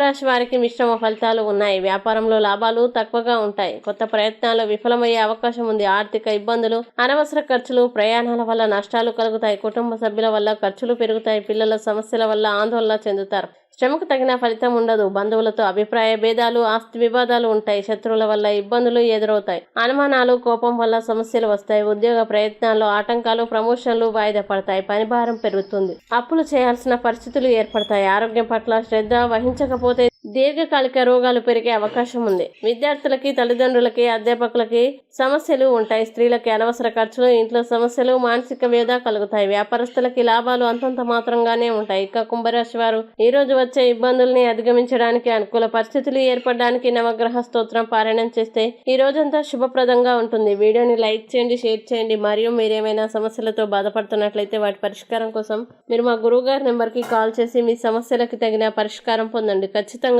కుంభరాశి వారికి మిశ్రమ ఫలితాలు ఉన్నాయి. వ్యాపారంలో లాభాలు తక్కువగా ఉంటాయి. కొత్త ప్రయత్నాలు విఫలమయ్యే అవకాశం ఉంది. ఆర్థిక ఇబ్బందులు అనవసర ఖర్చులు ప్రయాణాల వల్ల నష్టాలు కలుగుతాయి. కుటుంబ సభ్యుల వల్ల ఖర్చులు పెరుగుతాయి. పిల్లల సమస్యల వల్ల ఆందోళన చెందుతారు. శ్రమకు తగిన ఫలితం ఉండదు. బంధువులతో అభిప్రాయ భేదాలు ఆస్తి వివాదాలు ఉంటాయి. శత్రువుల వల్ల ఇబ్బందులు ఎదురవుతాయి. అనుమానాలు కోపం వల్ల సమస్యలు వస్తాయి. ఉద్యోగ ప్రయత్నాల్లో ఆటంకాలు ప్రమోషన్లు వాయిదా పడతాయి. పనిభారం పెరుగుతుంది. అప్పులు చేయాల్సిన పరిస్థితులు ఏర్పడతాయి. ఆరోగ్యం పట్ల శ్రద్ధ వహించకపోతే దీర్ఘకాలిక రోగాలు పెరిగే అవకాశం ఉంది. విద్యార్థులకి తల్లిదండ్రులకి అధ్యాపకులకి సమస్యలు ఉంటాయి. స్త్రీలకి అనవసర ఖర్చులు ఇంట్లో సమస్యలు మానసిక వేద కలుగుతాయి. వ్యాపారస్తులకి లాభాలు అంతంత మాత్రంగానే ఉంటాయి. ఇక కుంభరాశి వారు ఈ రోజు వచ్చే ఇబ్బందుల్ని అధిగమించడానికి అనుకూల పరిస్థితులు ఏర్పడడానికి నవగ్రహ స్తోత్రం పారాయణం చేస్తే ఈ రోజంతా శుభప్రదంగా ఉంటుంది. వీడియోని లైక్ చేయండి షేర్ చేయండి. మరియు మీరేమైనా సమస్యలతో బాధపడుతున్నట్లయితే వాటి పరిష్కారం కోసం మీరు మా గురువు గారి నెంబర్కి కాల్ చేసి మీ సమస్యలకి తగిన పరిష్కారం పొందండి. ఖచ్చితంగా